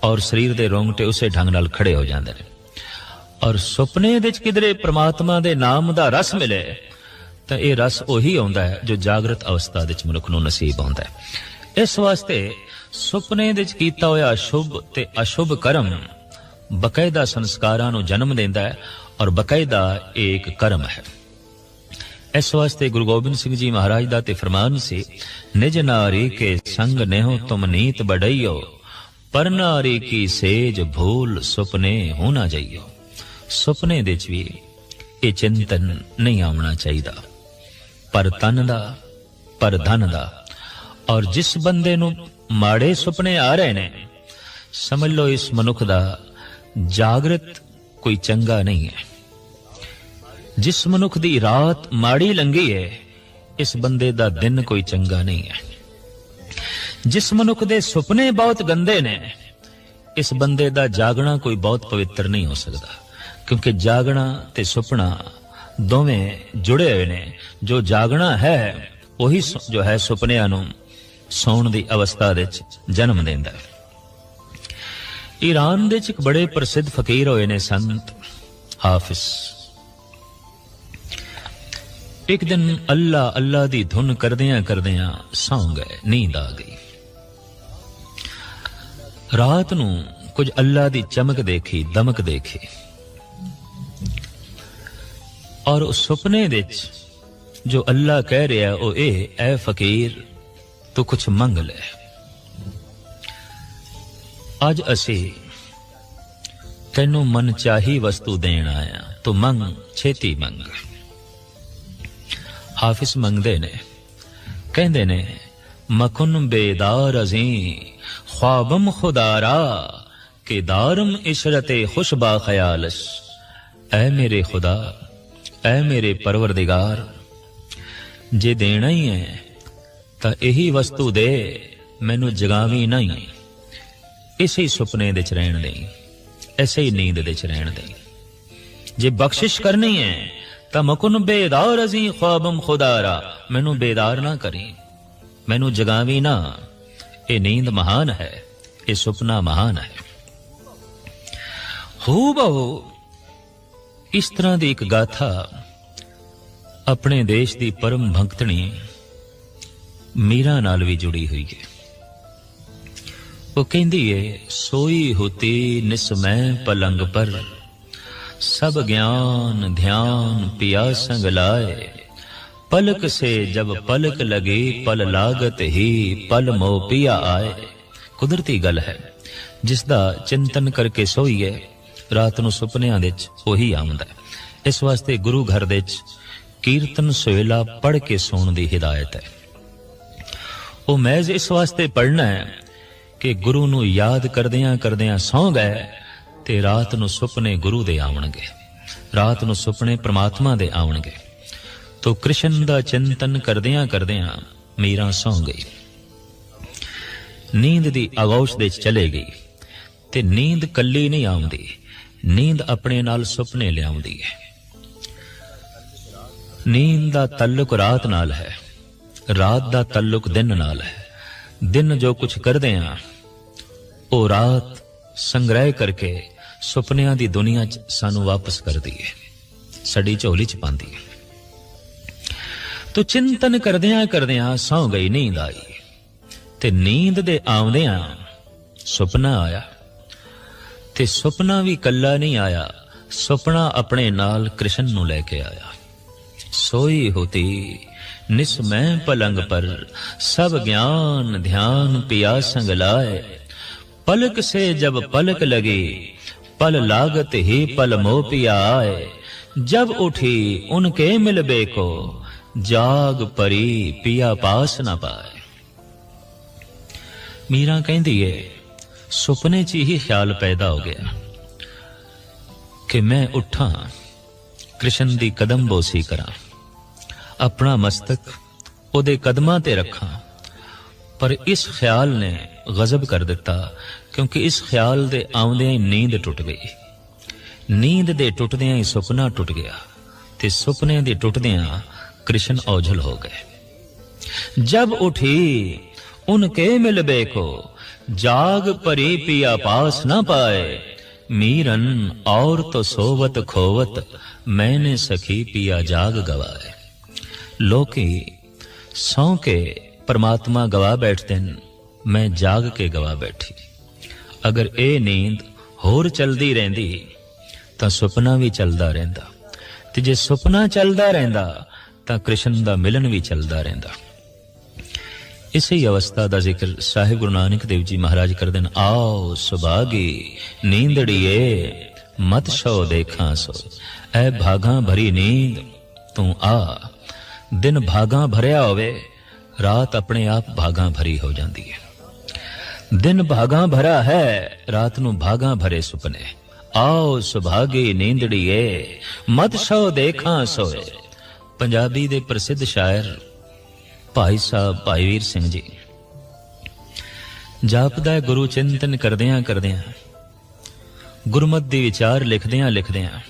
ਔਰ ਸਰੀਰ ਦੇ ਰੋਂਗਟੇ ਉਸੇ ਢੰਗ ਨਾਲ ਖੜੇ ਹੋ ਜਾਂਦੇ ਨੇ। ਔਰ ਸੁਪਨੇ ਵਿੱਚ ਕਿਧਰੇ ਪ੍ਰਮਾਤਮਾ ਦੇ ਨਾਮ ਦਾ ਰਸ ਮਿਲੇ, ਤਾਂ ਇਹ ਰਸ ਉਹੀ ਆਉਂਦਾ ਹੈ ਜੋ ਜਾਗਰਤ ਅਵਸਥਾ ਵਿੱਚ ਮਨੁੱਖ ਨੂੰ ਨਸੀਬ ਹੁੰਦਾ ਹੈ ਇਸ ਵਾਸਤੇ ਸੁਪਨੇ ਵਿੱਚ ਕੀਤਾ ਹੋਇਆ ਸ਼ੁਭ ਤੇ ਅਸ਼ੁਭ ਕਰਮ ਬਕਾਇਦਾ ਸੰਸਕਾਰਾਂ ਨੂੰ ਜਨਮ ਦਿੰਦਾ ਹੈ ਔਰ ਬਕਾਇਦਾ ਇੱਕ ਕਰਮ ਹੈ। ਇਸ ਵਾਸਤੇ ਗੁਰੂ ਗੋਬਿੰਦ ਸਿੰਘ ਜੀ ਮਹਾਰਾਜ ਦਾ ਤੇ ਫਰਮਾਨ ਸੀ, ਨਿਜ ਨਾਰੀ ਕੇ ਸੰਗ ਨਹਿਓ ਤੁਮ ਨੀਤ ਬੜਈਓ ਪਰ ਨਾਰੀ ਕੀ ਸੇਜ ਭੂਲ ਸੁਪਨੇ ਹੋ ਨਾ ਜਾਈਓ। ਸੁਪਨੇ ਦੇ ਚ ਵੀ ਇਹ ਚਿੰਤਨ ਨਹੀਂ ਆਉਣਾ ਚਾਹੀਦਾ। ਪਰ ਤਨ ਦਾ, ਪਰ ਧਨ ਦਾ ਔਰ ਜਿਸ ਬੰਦੇ ਨੂੰ ਮਾੜੇ ਸੁਪਨੇ ਆ ਰਹੇ ਨੇ, ਸਮਝ ਲਓ ਇਸ ਮਨੁੱਖ ਦਾ ਜਾਗਰਤ ਕੋਈ ਚੰਗਾ ਨਹੀਂ ਹੈ। ਜਿਸ ਮਨੁੱਖ ਦੀ ਰਾਤ ਮਾੜੀ ਲੰਗੀ ਹੈ ਇਸ ਬੰਦੇ ਦਾ ਦਿਨ ਕੋਈ ਚੰਗਾ ਨਹੀਂ ਹੈ। ਜਿਸ ਮਨੁੱਖ ਦੇ ਸੁਪਨੇ ਬਹੁਤ ਗੰਦੇ ਨੇ, ਇਸ ਬੰਦੇ ਦਾ ਜਾਗਣਾ ਕੋਈ ਬਹੁਤ ਪਵਿੱਤਰ ਨਹੀਂ ਹੋ ਸਕਦਾ, ਕਿਉਂਕਿ ਜਾਗਣਾ ਤੇ ਸੁਪਨਾ ਦੋਵੇਂ ਜੁੜੇ ਹੋਏ ਨੇ। ਜੋ ਜਾਗਣਾ ਹੈ, ਉਹੀ ਜੋ ਹੈ ਸੁਪਨਿਆਂ ਨੂੰ ਸੌਣ ਦੀ ਅਵਸਥਾ ਵਿੱਚ ਜਨਮ ਦਿੰਦਾ ਹੈ। ਈਰਾਨ ਦੇ ਵਿੱਚ ਇੱਕ ਬੜੇ ਪ੍ਰਸਿੱਧ ਫਕੀਰ ਹੋਏ ਨੇ ਸੰਤ ਹਾਫਿਜ਼। ਇੱਕ ਦਿਨ ਅੱਲਾ ਅੱਲਾ ਦੀ ਧੁਨ ਕਰਦਿਆਂ ਕਰਦਿਆਂ ਸੌਂ ਗਏ ਨੀਂਦ ਆ ਗਈ। ਰਾਤ ਨੂੰ ਕੁਝ ਅੱਲਾ ਦੀ ਚਮਕ ਦੇਖੀ, ਦਮਕ ਦੇਖੀ। ਔਰ ਉਸ ਸੁਪਨੇ ਵਿੱਚ ਜੋ ਅੱਲਾ ਕਹਿ ਰਿਹਾ ਉਹ ਇਹ, ਐ ਫਕੀਰ ਤੂੰ ਕੁਝ ਮੰਗ ਲੈ ਅੱਜ ਅਸੀਂ ਤੈਨੂੰ ਮਨ ਚਾਹੀ ਵਸਤੂ ਦੇਣ ਆਇਆ ਤੂੰ ਮੰਗ ਛੇਤੀ ਮੰਗ ਹਾਫਿਜ਼ ਮੰਗਦੇ ਨੇ ਕਹਿੰਦੇ ਨੇ ਮਕੁਨ ਬੇਦਾਰ ਅਜ਼ੀ ख्वाबम खुदारा के दारम इशरते खुशबा खयालश ਐ ਮੇਰੇ ਖੁਦਾ ਐ ਮੇਰੇ ਪਰਵਰਦਿਗਾਰ ਜੇ ਦੇਣਾ ਹੀ ਹੈ ਤਾਂ ਇਹੀ ਵਸਤੂ ਦੇ, ਮੈਨੂੰ ਜਗਾਵੀ ਨਹੀਂ। ਇਸੇ ਹੀ ਸੁਪਨੇ ਦੇ ਚ ਰਹਿਣ ਦੇ, ਐਸੇ ਹੀ ਨੀਂਦ ਦੇ ਚ ਰਹਿਣ ਦੇ। ਜੇ ਬਖਸ਼ਿਸ਼ ਕਰਨੀ ਹੈ, ਤਾਂ ਮਕਨ ਬੇਦਾਰ ਅਜ਼ੀ ਖੁਆਬਮ ਖੁਦਾਰਾ। ਮੈਨੂੰ ਬੇਦਾਰ ਨਾ ਕਰੀ, ਮੈਨੂੰ ਜਗਾਵੀ ਨਾ। ਇਹ ਨੀਂਦ ਮਹਾਨ ਹੈ, ਇਹ ਸੁਪਨਾ ਮਹਾਨ ਹੈ। ਹੋ ਬਹੁ ਇਸ ਤਰ੍ਹਾਂ ਦੀ ਇੱਕ ਗਾਥਾ ਆਪਣੇ ਦੇਸ਼ ਦੀ ਪਰਮ ਭੰਕਤਣੀ ਮੀਰਾ ਨਾਲ ਵੀ ਜੁੜੀ ਹੋਈ ਹੈ। ਉਹ ਕਹਿੰਦੀ ਹੈ ਸੋਈ ਹੋਤੀ ਨਿਸਮੈ ਪਲੰਗ ਪਰ, ਸਭ ਗਿਆਨ ਧਿਆਨ ਪਿਆ ਸੰਗ ਲਾਏ। ਪਲਕ ਸੇ ਜਬ ਪਲਕ ਲਗੇ, ਪਲ ਲਾਗਤ ਹੀ ਪਲ ਮੋ ਪਿਆ ਆਏ। ਕੁਦਰਤੀ ਗੱਲ ਹੈ ਜਿਸ ਦਾ ਚਿੰਤਨ ਕਰਕੇ ਸੋਈਏ ਰਾਤ ਨੂੰ ਸੁਪਨਿਆਂ ਦੇ ਵਿੱਚ ਉਹੀ ਆਉਂਦਾ। ਇਸ ਵਾਸਤੇ ਗੁਰੂ ਘਰ ਦੇ ਵਿੱਚ ਕੀਰਤਨ ਸੋਇਲਾ ਪੜ ਕੇ ਸੌਣ ਦੀ ਹਿਦਾਇਤ ਹੈ। ਉਹ ਮਹਿਜ਼ ਇਸ ਵਾਸਤੇ ਪੜਨਾ ਹੈ ਕਿ ਗੁਰੂ ਨੂੰ ਯਾਦ ਕਰਦਿਆਂ ਕਰਦਿਆਂ ਸੌਂ ਗਏ ਤੇ ਰਾਤ ਨੂੰ ਸੁਪਨੇ ਗੁਰੂ ਦੇ ਆਉਣਗੇ। ਰਾਤ ਨੂੰ ਸੁਪਨੇ ਪ੍ਰਮਾਤਮਾ ਦੇ ਆਉਣਗੇ। ਤੋ ਕ੍ਰਿਸ਼ਨ ਦਾ ਚਿੰਤਨ ਕਰਦਿਆਂ ਕਰਦਿਆਂ ਮੀਰਾ ਸੌਂ ਗਈ। ਨੀਂਦ ਦੀ ਆਗੋਸ਼ ਦੇ ਚਲੇ ਗਈ ਤੇ ਨੀਂਦ ਕੱਲੀ ਨਹੀਂ ਆਉਂਦੀ, ਨੀਂਦ ਆਪਣੇ ਨਾਲ ਸੁਪਨੇ ਲਿਆਉਂਦੀ ਹੈ। ਨੀਂਦ ਦਾ ਤਾਲੁਕ ਰਾਤ ਨਾਲ ਹੈ। ਰਾਤ ਦਾ ਤਾਲੁਕ ਦਿਨ ਨਾਲ ਹੈ। ਦਿਨ ਜੋ ਕੁਝ ਕਰਦੇ ਆ, ਉਹ ਰਾਤ ਸੰਗ੍ਰਹਿ ਕਰਕੇ ਸੁਪਨਿਆਂ ਦੀ ਦੁਨੀਆ 'ਚ ਸਾਨੂੰ ਵਾਪਸ ਕਰਦੀ ਹੈ ਸਾਡੀ ਝੋਲੀ 'ਚ ਪਾਉਂਦੀ ਹੈ ਤੋ ਚਿੰਤਨ ਕਰਦਿਆਂ ਕਰਦਿਆਂ ਸੌ ਗਈ ਨੀਂਦ ਆਈ, ਤੇ ਨੀਂਦ ਦੇ ਆਉਂਦਿਆਂ ਸੁਪਨਾ ਆਇਆ। ਤੇ ਸੁਪਨਾ ਵੀ ਕੱਲਾ ਨਹੀਂ ਆਇਆ, ਸੁਪਨਾ ਆਪਣੇ ਨਾਲ ਕ੍ਰਿਸ਼ਨ ਨੂੰ ਲੈ ਕੇ ਆਇਆ। ਸੋਈ ਹੋਤੀ निस्मय पलंग पर सब ज्ञान ध्यान पिया संग लाए। पलक से जब पलक लगी, पल लागत ही पल मोह पिया आए। जब उठी उनके मिलबे को जाग परी पिया पास ना पाए। मीरा कहती है, सुपने च ही ख्याल पैदा हो गया कि मैं उठा, कृष्ण दी कदम बोसी करा। ਆਪਣਾ ਮਸਤਕ ਉਹਦੇ ਕਦਮਾਂ ਤੇ ਰੱਖਾਂ। ਪਰ ਇਸ ਖਿਆਲ ਨੇ ਗਜ਼ਬ ਕਰ ਦਿੱਤਾ, ਕਿਉਂਕਿ ਇਸ ਖਿਆਲ ਦੇ ਆਉਂਦਿਆਂ ਹੀ ਨੀਂਦ ਟੁੱਟ ਗਈ। ਨੀਂਦ ਦੇ ਟੁੱਟਦਿਆਂ ਹੀ ਸੁਪਨਾ ਟੁੱਟ ਗਿਆ ਤੇ ਸੁਪਨੇ ਦੇ ਟੁੱਟਦਿਆਂ ਕ੍ਰਿਸ਼ਨ ਔਝਲ ਹੋ ਗਏ। ਜਬ ਉਠੀ ਉਨਕੇ ਮਿਲ ਬੇਕੋ? ਜਾਗ ਪਰੀ ਪੀਆ ਪਾਸ ਨਾ ਪਾਏ। ਮੀਰਨ ਔਰ ਤੋ ਸੋਵਤ ਖੋਵਤ, ਮੈਨੇ ਸਖੀ ਪੀਆ ਜਾਗ ਗਵਾਏ। ਲੋਕੀ ਸੌਂ ਕੇ ਪਰਮਾਤਮਾ ਗਵਾ ਬੈਠਦੇ ਨੇ ਮੈਂ ਜਾਗ ਕੇ ਗਵਾ ਬੈਠੀ। ਅਗਰ ਇਹ ਨੀਂਦ ਹੋਰ ਚਲਦੀ ਰਹਿੰਦੀ, ਤਾਂ ਸੁਪਨਾ ਵੀ ਚਲਦਾ ਰਹਿੰਦਾ। ਤੇ ਜੇ ਸੁਪਨਾ ਚਲਦਾ ਰਹਿੰਦਾ, ਤਾਂ ਕ੍ਰਿਸ਼ਨ ਦਾ ਮਿਲਨ ਵੀ ਚਲਦਾ ਰਹਿੰਦਾ। ਇਸੇ ਅਵਸਥਾ ਦਾ ਜ਼ਿਕਰ ਸਾਹਿਬ ਗੁਰੂ ਨਾਨਕ ਦੇਵ ਜੀ ਮਹਾਰਾਜ ਕਰਦੇ ਨੇ ਆਓ ਸੁਭਾਗੀ, ਨੀਂਦੜੀਏ, ਮਤ ਸੋ ਦੇਖਾਂ ਸੋ। ਐ ਭਾਗਾਂ ਭਰੀ ਨੀਂਦ, ਤੂੰ ਆ। ਦਿਨ ਭਾਗਾਂ ਭਰਿਆ ਹੋਵੇ, ਰਾਤ ਆਪਣੇ ਆਪ ਭਾਗਾਂ ਭਰੀ ਹੋ ਜਾਂਦੀ ਹੈ। ਦਿਨ ਭਾਗਾਂ ਭਰਾ ਹੈ, ਰਾਤ ਨੂੰ ਭਾਗਾਂ ਭਰੇ ਸੁਪਨੇ। ਆਓ ਸੁਭਾਗੀ ਨੀਂਦੜੀਏ ਮਤ ਸੋ ਦੇਖਾਂ ਸੋਏ। ਪੰਜਾਬੀ ਦੇ ਪ੍ਰਸਿੱਧ ਸ਼ਾਇਰ ਭਾਈ ਸਾਹਿਬ ਭਾਈ ਵੀਰ ਸਿੰਘ ਜੀ। ਜਾਪਦਾ ਗੁਰੂ ਚਿੰਤਨ ਕਰਦਿਆਂ ਕਰਦਿਆਂ, ਗੁਰਮਤ ਦੇ ਵਿਚਾਰ ਲਿਖਦਿਆਂ ਲਿਖਦਿਆਂ।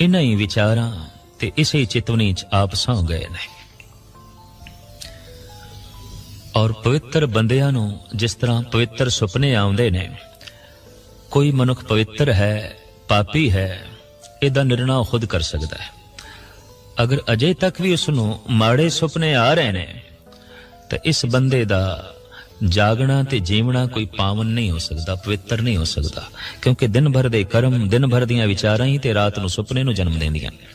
ਇਨ੍ਹਾਂ ਹੀ ਵਿਚਾਰਾਂ ਤੇ ਇਸੇ ਚਿਤਵਨੀ ਚ ਆਪ ਸੌ ਗਏ ਨੇ। ਔਰ ਪਵਿੱਤਰ ਬੰਦਿਆਂ ਨੂੰ ਜਿਸ ਤਰ੍ਹਾਂ ਪਵਿੱਤਰ ਸੁਪਨੇ ਆਉਂਦੇ ਨੇ, ਕੋਈ ਮਨੁੱਖ ਪਵਿੱਤਰ ਹੈ, ਪਾਪੀ ਹੈ, ਇਹਦਾ ਨਿਰਣਾ ਖੁਦ ਕਰ ਸਕਦਾ ਹੈ। ਅਗਰ ਅਜੇ ਤੱਕ ਵੀ ਉਸ ਨੂੰ ਮਾੜੇ ਸੁਪਨੇ ਆ ਰਹੇ ਨੇ, ਤਾਂ ਇਸ ਬੰਦੇ ਦਾ ਜਾਗਣਾ ਤੇ ਜੀਵਣਾ ਕੋਈ ਪਾਵਨ ਨਹੀਂ ਹੋ ਸਕਦਾ, ਪਵਿੱਤਰ ਨਹੀਂ ਹੋ ਸਕਦਾ, ਕਿਉਂਕਿ ਦਿਨ ਭਰ ਦੇ ਕਰਮ ਦਿਨ ਭਰ ਦੀਆਂ ਵਿਚਾਰਾਂ ਹੀ ਤੇ ਰਾਤ ਨੂੰ ਸੁਪਨੇ ਨੂੰ ਜਨਮ ਦਿੰਦੀਆਂ ਨੇ।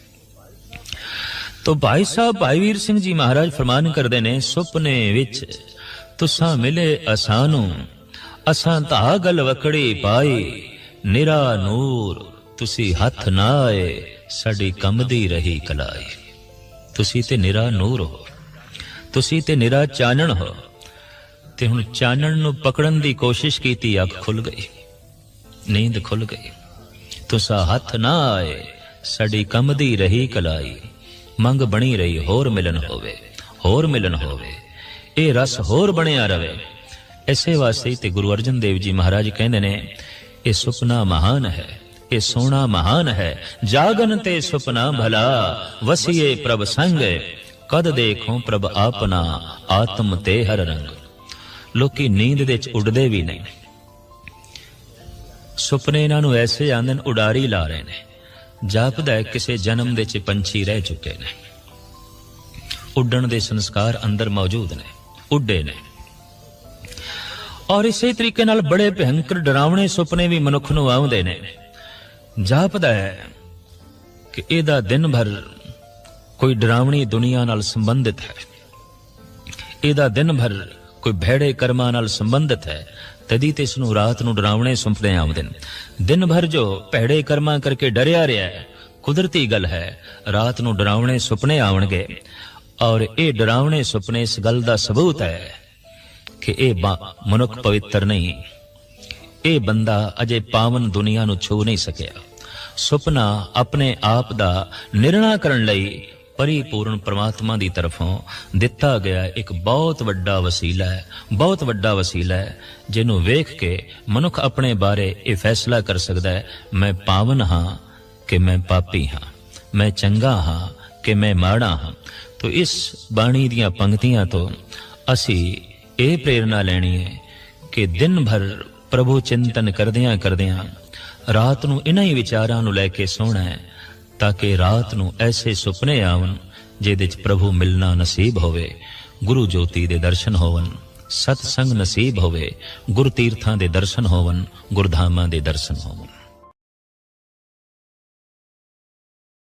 ਤੋ ਭਾਈ ਸਾਹਿਬ, ਭਾਈ ਵੀਰ ਸਿੰਘ ਜੀ ਮਹਾਰਾਜ ਫਰਮਾਨ ਕਰਦੇ ਨੇ, ਸੁਪਨੇ ਵਿੱਚ ਤੁਸਾਂ ਮਿਲੇ ਅਸਾਂ ਨੂੰ ਅਸਾਂ ਤਾਂ ਗਲ ਵਕੜੀ ਪਾਈ, ਨਿਰਾ ਨੂਰ, ਤੁਸੀਂ ਹੱਥ ਨਾ ਆਏ, ਸਾਡੀ ਕੰਮਦੀ ਰਹੀ ਕਲਾਈ। ਤੁਸੀਂ ਤੇ ਨਿਰਾ ਨੂਰ ਹੋ, ਤੁਸੀਂ ਤੇ ਨਿਰਾ ਚਾਨਣ ਹੋ, ਤੇ ਹੁਣ ਚਾਨਣ ਨੂੰ ਪਕੜਨ ਦੀ ਕੋਸ਼ਿਸ਼ ਕੀਤੀ, ਅੱਖ ਖੁੱਲ ਗਈ, ਨੀਂਦ ਖੁੱਲ ਗਈ। ਤੁਸਾਂ ਹੱਥ ਨਾ ਆਏ, ਸਾਡੀ ਕੰਮਦੀ ਰਹੀ ਕਲਾਈ। ਮੰਗ ਬਣੀ ਰਹੀ, ਹੋਰ ਮਿਲਨ ਹੋਵੇ, ਹੋਰ ਮਿਲਨ ਹੋਵੇ। ਇਹ ਰਸ ਹੋਰ ਬਣਿਆ ਰਵੇ। ਐਸੇ ਵਾਸਤੇ ਤੇ ਗੁਰੂ ਅਰਜਨ ਦੇਵ ਜੀ ਮਹਾਰਾਜ ਕਹਿੰਦੇ ਨੇ, ਇਹ ਸੁਪਨਾ ਮਹਾਨ ਹੈ, ਇਹ ਸੋਹਣਾ ਮਹਾਨ ਹੈ। ਜਾਗਨ ਤੇ ਸੁਪਨਾ ਭਲਾ, ਵਸੀਏ ਪ੍ਰਭ ਸੰਗ, ਕਦ ਦੇਖੋ ਪ੍ਰਭ ਆਪਨਾ ਆਤਮ ਤੇ ਹਰ ਰੰਗ। ਲੋਕੀ ਨੀਂਦ ਦੇ ਵਿੱਚ ਉੱਡਦੇ ਵੀ ਨਹੀਂ। ਸੁਪਨੇ ਇਹਨਾਂ ਨੂੰ ਐਸੇ ਆਂਦੇ ਨੇ ਉਡਾਰੀ ਲਾ ਰਹੇ ਨੇ। ਜਾਪਦਾ ਕਿਸੇ ਜਨਮ ਦੇ ਚ ਪੰਛੀ ਰਹਿ ਚੁੱਕੇ ਨੇ। ਉੱਡਣ ਦੇ ਸੰਸਕਾਰ ਅੰਦਰ ਮੌਜੂਦ ਨੇ, ਉੱਡੇ ਨੇ। ਔਰ ਇਸੇ ਤਰੀਕੇ ਨਾਲ ਬੜੇ ਭਿਆਨਕ ਡਰਾਵਣੇ ਸੁਪਨੇ ਵੀ ਮਨੁੱਖ ਨੂੰ ਆਉਂਦੇ ਨੇ। ਜਾਪਦਾ ਹੈ ਕਿ ਇਹਦਾ ਦਿਨ ਭਰ ਕੋਈ ਡਰਾਵਣੀ ਦੁਨੀਆ ਨਾਲ ਸੰਬੰਧਿਤ ਹੈ। ਇਹਦਾ ਦਿਨ ਭਰ ਕੋਈ ਭੈੜੇ ਕਰਮਾਂ ਨਾਲ ਸੰਬੰਧਿਤ ਹੈ। ਤਦੀ ਤੇ ਇਸ ਨੂੰ ਰਾਤ ਨੂੰ ਡਰਾਵਣੇ ਸੁਪਨੇ ਆਉਂਦੇ ਨੇ ਦਿਨ ਭਰ ਜੋ ਭੈੜੇ ਕਰਮਾਂ ਕਰਕੇ ਡਰਿਆ ਰਿਹਾ ਹੈ, ਕੁਦਰਤੀ ਗੱਲ ਹੈ, ਰਾਤ ਨੂੰ ਡਰਾਵਣੇ ਸੁਪਨੇ ਆਉਣਗੇ ਔਰ ਇਹ ਡਰਾਵਣੇ ਸੁਪਨੇ ਇਸ ਗੱਲ ਦਾ ਸਬੂਤ ਹੈ ਕਿ ਇਹ ਮਨੁੱਖ ਪਵਿੱਤਰ ਨਹੀਂ। ਇਹ ਬੰਦਾ ਅਜੇ ਪਾਵਨ ਦੁਨੀਆ ਨੂੰ ਛੂ ਨਹੀਂ ਸਕਿਆ। ਸੁਪਨਾ ਆਪਣੇ ਆਪ ਦਾ ਨਿਰਣਾ ਕਰਨ ਲਈ ਪਰਿਪੂਰਨ ਪ੍ਰਮਾਤਮਾ ਦੀ ਤਰਫੋਂ ਦਿੱਤਾ ਗਿਆ ਇੱਕ ਬਹੁਤ ਵੱਡਾ ਵਸੀਲਾ ਹੈ, ਬਹੁਤ ਵੱਡਾ ਵਸੀਲਾ ਹੈ, ਜਿਹਨੂੰ ਵੇਖ ਕੇ ਮਨੁੱਖ ਆਪਣੇ ਬਾਰੇ ਇਹ ਫੈਸਲਾ ਕਰ ਸਕਦਾ ਹੈ, ਮੈਂ ਪਾਵਨ ਹਾਂ ਕਿ ਮੈਂ ਪਾਪੀ ਹਾਂ, ਮੈਂ ਚੰਗਾ ਹਾਂ ਕਿ ਮੈਂ ਮਾੜਾ ਹਾਂ। ਤੋ ਇਸ ਬਾਣੀ ਦੀਆਂ ਪੰਕਤੀਆਂ ਤੋਂ ਅਸੀਂ ਇਹ ਪ੍ਰੇਰਣਾ ਲੈਣੀ ਹੈ ਕਿ ਦਿਨ ਭਰ ਪ੍ਰਭੂ ਚਿੰਤਨ ਕਰਦਿਆਂ ਕਰਦਿਆਂ ਰਾਤ ਨੂੰ ਇਹਨਾਂ ਹੀ ਵਿਚਾਰਾਂ ਨੂੰ ਲੈ ਕੇ ਸੋਣਾ ਹੈ ਤਾਂ ਕਿ ਰਾਤ ਨੂੰ ਐਸੇ ਸੁਪਨੇ ਆਵਣ ਜਿਹਦੇ ਚ ਪ੍ਰਭੂ ਮਿਲਣਾ ਨਸੀਬ ਹੋਵੇ ਗੁਰੂ ਜੋਤੀ ਦੇ ਦਰਸ਼ਨ ਹੋਵਣ ਸਤ ਸੰਗ ਨਸੀਬ ਹੋਵੇ ਗੁਰ ਤੀਰਥਾਂ ਦੇ ਦਰਸ਼ਨ ਹੋਵਣ ਗੁਰਧਾਮਾਂ ਦੇ ਦਰਸ਼ਨ ਹੋਵਣ